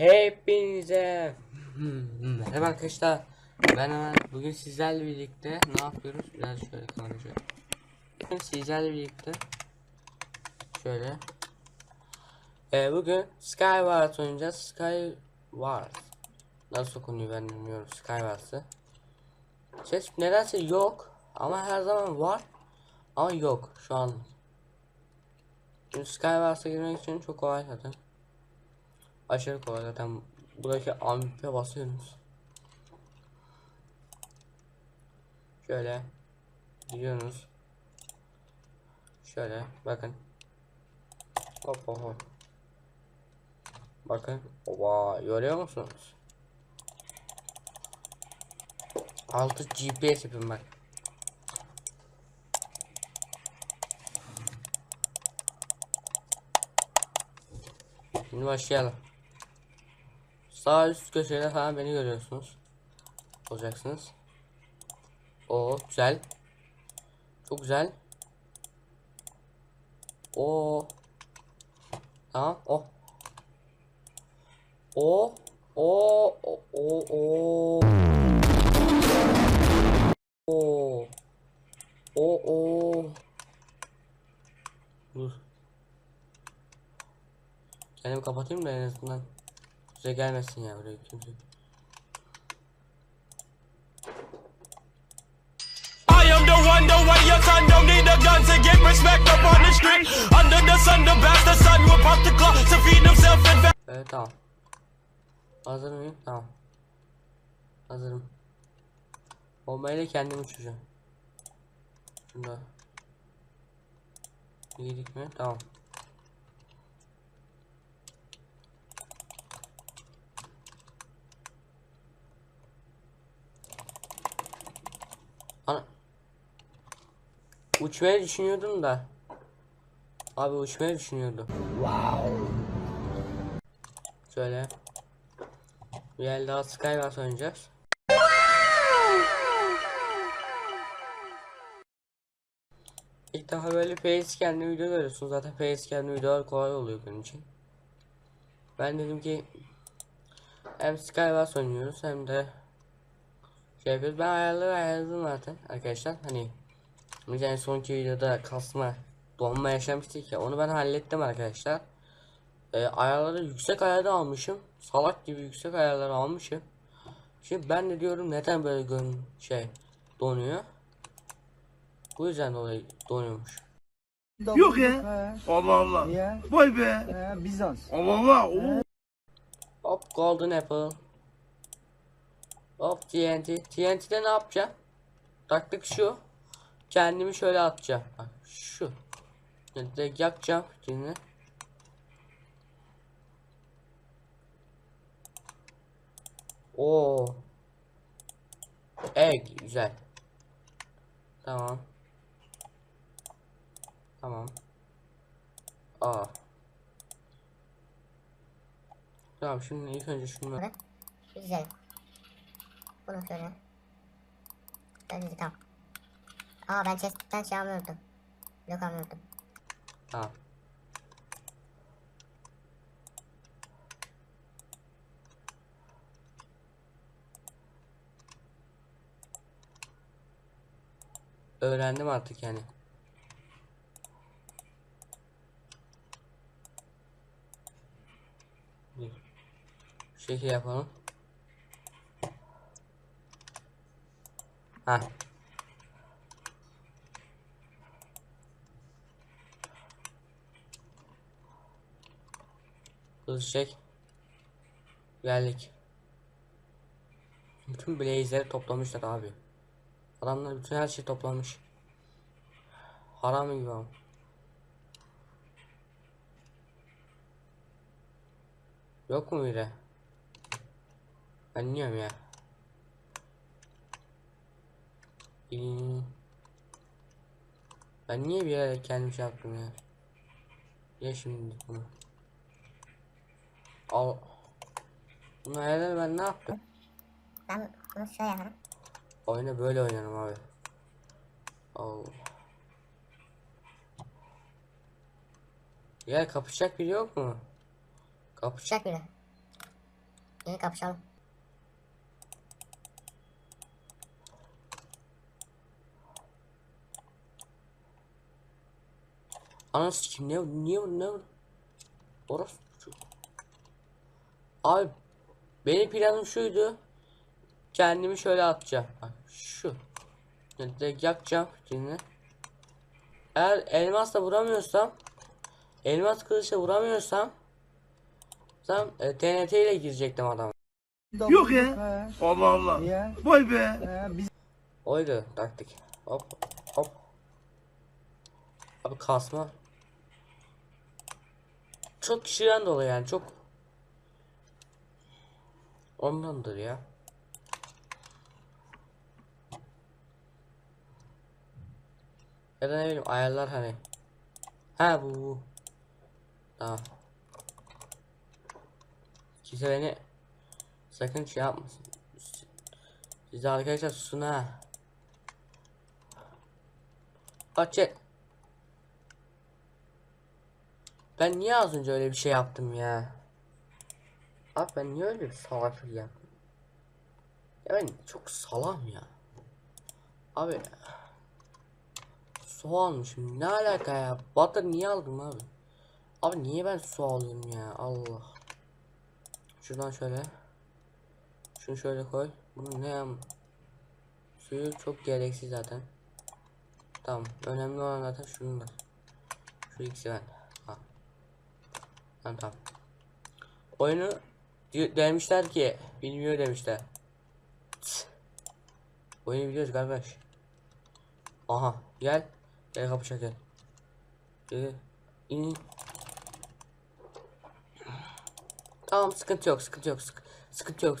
Hepinize merhaba arkadaşlar. Ben hemen bugün sizlerle birlikte ne yapıyoruz? Biraz şöyle konuşalım. Bugün sizlerle birlikte şöyle ee, bugün Skywars oynayacağız. Skywars nasıl okunuyor ben bilmiyorum Skywars'ı. Ses nedense yok ama her zaman var ama yok şu an. Şimdi Skywars'a girmek için çok kolay zaten. Aşırı kolay zaten buradaki ampe basıyorsunuz. Şöyle gidiyorsunuz. Şöyle bakın. Hop hop hop. Bakın. Oba görüyor musunuz? Altı GPS yapıyorum bak. Şimdi başlayalım. Sağ üst köşede falan beni görüyorsunuz. Olacaksınız. O güzel. Çok güzel. O. Tamam. O. O. O. O. O. O. O. O. O. Dur. Kendimi kapatayım da en azından. Bize gelmesin ya buraya kimse. Evet tamam. Hazır mıyım? Tamam. Hazırım. Bombayla kendim uçacağım. Şurada. İyilik mi? Tamam. Ana. Uçmayı düşünüyordum da. Abi uçmayı düşünüyordum. Şöyle. Bir el daha Skywars oynayacağız. İlk defa böyle facecam'li video görüyorsunuz. Zaten facecam'li videolar kolay oluyor benim için. Ben dedim ki hem Skywars oynuyoruz hem de şey yapıyoruz. Ben ayarları ayarladım zaten arkadaşlar. Hani en sonki videoda kasma donma yaşamıştık ya onu ben hallettim arkadaşlar. E, ayarları yüksek ayarda almışım. Salak gibi yüksek ayarları almışım. Şimdi ben de diyorum neden böyle gön şey donuyor. Bu yüzden dolayı donuyormuş. Yok ya. Allah Allah. Ya, Vay be. Bizans. Allah Allah. Oo. Hop golden apple. Hop TNT. TNT'de ne yapacağım? Taktik şu. Kendimi şöyle atacağım. Bak şu. Direkt yakacağım. Şimdi. Oo. Egg güzel. Tamam. Tamam. Aa. Tamam şimdi ilk önce Bunu güzel. Bunu söyle. Bence tamam. Aa ben chest'ten şey almayı unuttum. Blok almayı unuttum. Tamam. Öğrendim artık yani. Şekil yapalım. Ha. Hızlı çek. Geldik. Bütün blaze'leri toplamışlar abi. Adamlar bütün her şeyi toplamış. Haram gibi ama. Yok mu biri? Ben bilmiyorum ya. Ee, Ben niye bir yere kendim şey yaptım ya? Ya şimdi bunu. Al. Bunu herhalde ben ne yaptım? Ben bunu şöyle yaparım. Oyunu böyle oynarım abi. Al. Ya kapışacak biri yok mu? Kapışacak. Biri. Gelin kapışalım. Anası kim ne niye ne Orası şu. Abi benim planım şuydu. Kendimi şöyle atacağım. Bak şu. Direkt yakacağım şimdi. Eğer elmasla vuramıyorsam elmas kılıçla vuramıyorsam tam e, TNT ile girecektim adam. Yok ya. Allah Allah. Vay be. Oydu taktik. Hop hop. Abi kasma. Çok kişiden dolayı yani çok. Ondandır ya. Ya da ne bileyim ayarlar hani. Ha bu. bu. Tamam. Kimse beni sakın şey yapmasın. Siz arkadaşlar susun ha. Bahçe. Ben niye az önce öyle bir şey yaptım ya? Abi ben niye öyle bir salaklık yaptım? Ya ben çok salam ya. Abi. Su almışım. Ne alaka ya? Butter niye aldım abi? Abi niye ben su alıyorum ya? Allah. Şuradan şöyle. Şunu şöyle koy. Bunu ne yap? Suyu çok gereksiz zaten. Tamam. Önemli olan zaten şunlar. Şu ikisi ben. Tamam tamam. Oyunu demişler ki bilmiyor demişler. Oyunu biliyoruz kardeş. Aha gel. Gel kapışa gel. Gel. İn. Tamam sıkıntı yok sıkıntı yok sık sıkıntı yok sıkıntı